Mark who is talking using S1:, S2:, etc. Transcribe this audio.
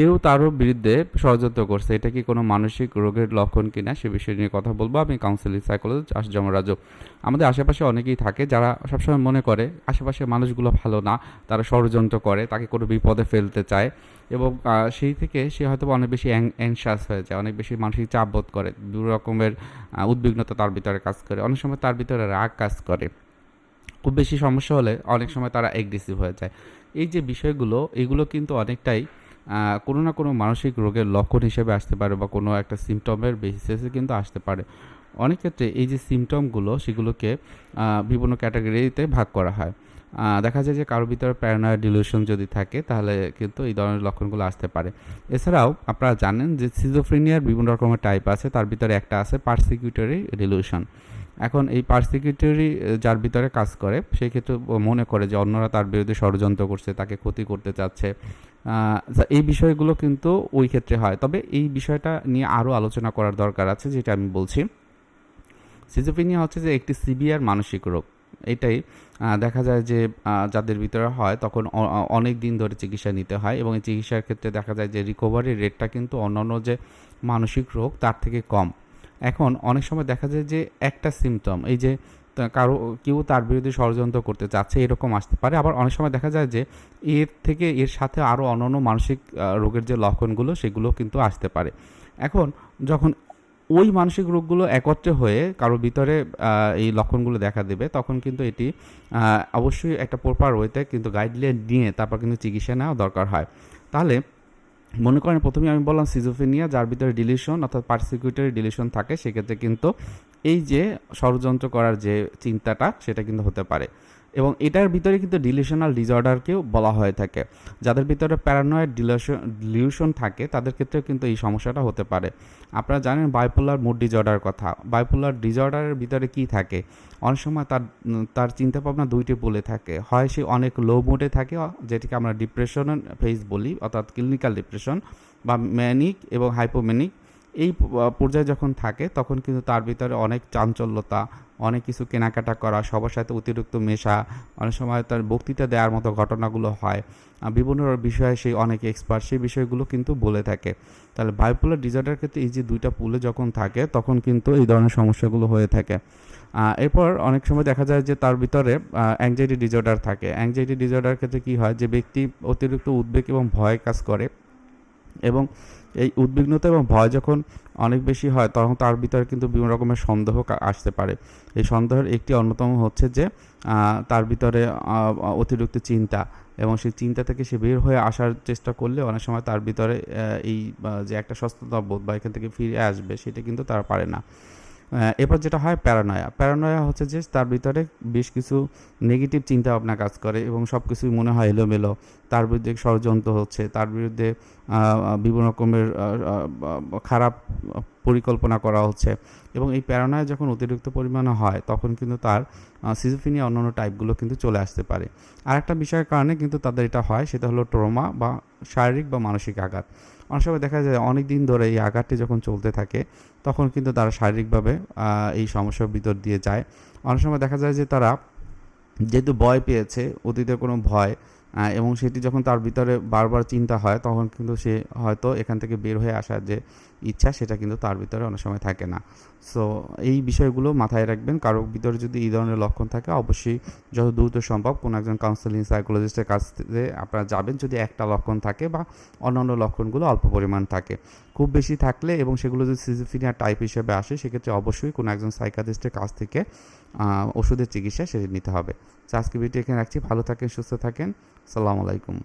S1: কেউ তারও বিরুদ্ধে ষড়যন্ত্র করছে। এটা কি কোনো মানসিক রোগের লক্ষণ কিনা সে বিষয় নিয়ে কথা বলব। আমি কাউন্সিলিং সাইকোলজিস্ট আশজম রাজু। আমাদের আশেপাশে অনেকেই থাকে যারা সবসময় মনে করে আশেপাশের মানুষগুলো ভালো না, তারা ষড়যন্ত্র করে, তাকে কোনো বিপদে ফেলতে চায় এবং সেই থেকে সে হয়তো অনেক বেশি অ্যাংশাস হয়ে যায়, অনেক বেশি মানসিক চাপ বোধ করে, দু রকমের উদ্বিগ্নতা তার ভিতরে কাজ করে, অনেক সময় তার ভিতরে রাগ কাজ করে। খুব বেশি সমস্যা হলে অনেক সময় তারা এগ্রেসিভ হয়ে যায়। এই যে বিষয়গুলো, এগুলো কিন্তু অনেকটাই কোনো না কোনো মানসিক রোগের লক্ষণ হিসেবে আসতে পারে বা কোনো একটা সিমটমের বেসিসে কিন্তু আসতে পারে। অনেক ক্ষেত্রে এই যে সিমটমগুলো সেগুলোকে বিভিন্ন ক্যাটাগরিতে ভাগ করা হয়। দেখা যায় যে কারোর ভিতরে প্যারানয়েড ডিলিউশন যদি থাকে, তাহলে কিন্তু এই ধরনের লক্ষণগুলো আসতে পারে। এছাড়াও আপনারা জানেন যে সিজোফ্রেনিয়ার বিভিন্ন রকমের টাইপ আছে, তার ভিতরে একটা আছে পার্সিকিউটরি ডিলিউশন এখন এই পার্সিকিউটরি যার ভিতরে কাজ করে সেই ক্ষেত্রে মনে করে যে অন্যরা তার বিরুদ্ধে ষড়যন্ত্র করছে, তাকে ক্ষতি করতে চাচ্ছে। এই বিষয়গুলো কিন্তু ওই ক্ষেত্রে হয়। তবে এই বিষয়টা নিয়ে আরও আলোচনা করার দরকার আছে, যেটা আমি বলছি। সিজোফ্রেনিয়া হচ্ছে যে একটি সিভিয়ার মানসিক রোগ। এটাই দেখা যায় যে যাদের ভিতরে হয়, তখন অনেক দিন ধরে চিকিৎসা নিতে হয় এবং এই চিকিৎসার ক্ষেত্রে দেখা যায় যে রিকভারি রেটটা কিন্তু অন্যান্য যে মানসিক রোগ, তার থেকে কম। এখন অনেক সময় দেখা যায় যে একটা সিমটম এই যে কারও, কেউ তার বিরুদ্ধে ষড়যন্ত্র করতে চাচ্ছে, এরকম আসতে পারে। আবার অনেক সময় দেখা যায় যে এর থেকে, এর সাথে আরও অন্যান্য মানসিক রোগের যে লক্ষণগুলো, সেগুলো কিন্তু আসতে পারে। এখন যখন ওই মানসিক রোগগুলো একত্রে হয়ে কারও ভিতরে এই লক্ষণগুলো দেখা দেবে, তখন কিন্তু এটি অবশ্যই একটা প্রপার ওয়েতে কিন্তু গাইডলাইন নিয়ে তারপর কিন্তু চিকিৎসা নেওয়া দরকার হয়। তাহলে মনে করেন প্রথমে আমি বললাম সিজোফেনিয়া যার ভিতরে ডিলিশন অর্থাৎ পার্সিকিউটরি ডিলিশন থাকে, সেক্ষেত্রে কিন্তু এই যে ষড়যন্ত্র করার যে চিন্তাটা, সেটা কিন্তু হতে পারে। এবং এটার ভিতরে কিন্তু ডিলিশনাল ডিসঅর্ডারকেও বলা হয়ে থাকে। যাদের ভিতরে প্যারানয়েড ডিলিউশন ডিলিউশন থাকে, তাদের ক্ষেত্রেও কিন্তু এই সমস্যাটা হতে পারে। আপনারা জানেন বাইপোলার মুড ডিসঅর্ডার কথা। বাইপোলার ডিসঅর্ডারের ভিতরে কি থাকে? অনেক সময় তার তার চিন্তা ভাবনা দুইটি বলে থাকে। হয় সে অনেক লো মুডে থাকে, যেটিকে আমরা ডিপ্রেশন ফেজ বলি, অর্থাৎ ক্লিনিক্যাল ডিপ্রেশন বা ম্যানিক এবং হাইপোম্যানিক এই পর্যায়ে যখন থাকে, তখন কিন্তু তার ভিতরে অনেক চাঞ্চল্যতা, অনেক কিছু কেনাকাটা করা, সবার সাথে অতিরিক্ত মেশা, অনেক সময় তার বক্তৃতা দেওয়ার মতো ঘটনাগুলো হয়। বিভিন্ন বিষয়ে সেই অনেক এক্সপার্ট সেই বিষয়গুলো কিন্তু বলে থাকে। তাহলে বায়োপোলার ডিসঅর্ডার ক্ষেত্রে এই যে দুইটা পুলে যখন থাকে, তখন কিন্তু এই ধরনের সমস্যাগুলো হয়ে থাকে। এরপর অনেক সময় দেখা যায় যে তার ভিতরে অ্যাংজাইটি ডিসঅর্ডার থাকে। অ্যাংজাইটি ডিসঅর্ডার ক্ষেত্রে কি হয়? যে ব্যক্তি অতিরিক্ত উদ্বেগ এবং ভয় কাজ করে এবং এই উদ্বিগ্নতা এবং ভয় যখন অনেক বেশি হয়, তখন তার ভিতরে কিন্তু বিভিন্ন রকমের সন্দেহ আসতে পারে। এই সন্দেহের একটি অন্যতম হচ্ছে যে তার ভিতরে অতিরিক্ত চিন্তা এবং সেই চিন্তা থেকে সে বের হয়ে আসার চেষ্টা করলে অনেক সময় তার ভিতরে এই যে একটা সস্ততা বোধ বা এখান থেকে ফিরে আসবে, সেটা কিন্তু তারা পারে না। এরপর যেটা হয় প্যারানয়া প্যারানয়া হচ্ছে যে তার ভিতরে বেশ কিছু নেগেটিভ চিন্তা ভাবনা কাজ করে এবং সব কিছুই মনে হয় এলোমেলো। তার বিরুদ্ধে ষড়যন্ত্র হচ্ছে, তার বিরুদ্ধে বিভিন্ন রকমের খারাপ পরিকল্পনা করা হচ্ছে এবং এই প্যারানয়া যখন অতিরিক্ত পরিমাণে হয়, তখন কিন্তু তার সিজোফিনিয়া অন্যান্য টাইপগুলো কিন্তু চলে আসতে পারে। আর একটা বিষয়ের কারণে কিন্তু তাদের এটা হয়, সেটা হলো ট্রমা বা শারীরিক বা মানসিক আঘাত। অনেক সময় দেখা যায় অনেক দিন ধরে এই আঘাতটি যখন চলতে থাকে, তখন কিন্তু তারা শারীরিকভাবে এই সমস্যার ভিতর দিয়ে যায়। অনেক সময় দেখা যায় যে তারা যেহেতু ভয় পেয়েছে, অতীতে কোনো ভয় এবং সেটি যখন তার ভিতরে বারবার চিন্তা হয়, তখন কিন্তু সে হয়তো এখান থেকে বের হয়ে আসার যে ইচ্ছা, সেটা কিন্তু তার ভিতরে অনেক সময় থাকে না। সো এই বিষয়গুলো মাথায় রাখবেন। কারোর ভিতরে যদি এই ধরনের লক্ষণ থাকে, অবশ্যই যত দ্রুত সম্ভব কোনো একজন কাউন্সেলিং সাইকোলজিস্টের কাছ আপনারা যাবেন যদি একটা লক্ষণ থাকে বা অন্যান্য লক্ষণগুলো অল্প পরিমাণ থাকে। খুব বেশি থাকলে এবং সেগুলো যদি সিজিফিনিয়া টাইপ হিসেবে আসে, সেক্ষেত্রে অবশ্যই কোনো একজন সাইকাটিস্টের কাছ থেকে ওষুধের চিকিৎসা সেটি নিতে হবে। আজকে ভিডিও এখানে রাখছি। ভালো থাকেন, সুস্থ থাকেন। সালামু আলাইকুম।